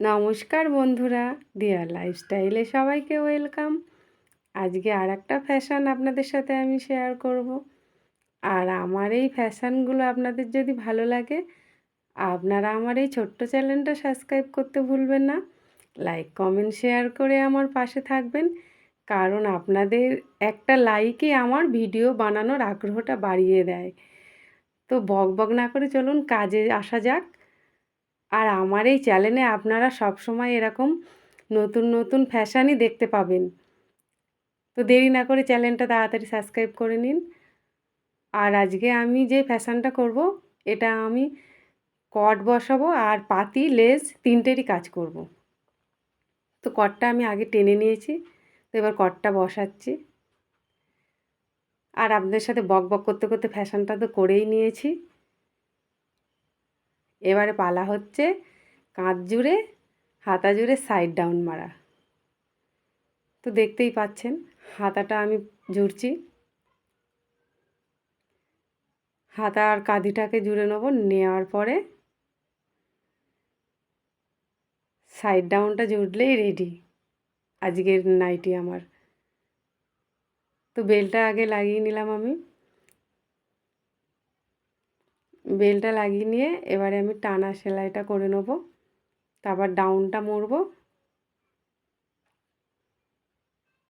নমস্কার বন্ধুরা ডিয়ার লাইফস্টাইলে সবাইকে ওয়েলকাম। আজকে আর একটা ফ্যাশান আপনাদের সাথে আমি শেয়ার করব। আর আমার এই ফ্যাশানগুলো আপনাদের যদি ভালো লাগে, আপনারা আমার এই ছোট্ট চ্যানেলটা সাবস্ক্রাইব করতে ভুলবেন না। লাইক কমেন্ট শেয়ার করে আমার পাশে থাকবেন। কারণ আপনাদের একটা লাইকই আমার ভিডিও বানানোর আগ্রহটা বাড়িয়ে দেয়। তো বক বক না করে চলুন কাজে আসা যাক। আর আমার এই চ্যানেলে আপনারা সব সময় এরকম নতুন নতুন ফ্যাশানই দেখতে পাবেন। তো দেরি না করে চ্যানেলটা তাড়াতাড়ি সাবস্ক্রাইব করে নিন। আর আজকে আমি যে ফ্যাশানটা করব, এটা আমি কট বসাবো আর পাতি লেস তিনটেরই কাজ করব। তো কটটা আমি আগে টেনে নিয়েছি, তো এবার কটটা বসাচ্ছি। আর আপনাদের সাথে বক বক করতে করতে ফ্যাশানটা তো করেই নিয়েছি। এবারে পালা হচ্ছে কাঁধ জুড়ে, হাতা জুড়ে সাইড ডাউন মারা। তো দেখতেই পাচ্ছেন, হাতাটা আমি জুড়ছি। হাতা আর কাঁধিটাকে জুড়ে নেব, নেওয়ার পরে সাইড ডাউনটা জুড়লেই রেডি আজকের নাইটি আমার। তো বেলটা আগে লাগিয়ে নিলাম আমি। বেলটা লাগিয়ে নিয়ে এবারে আমি টানা সেলাইটা করে নেব। তারপর ডাউনটা মুড়বো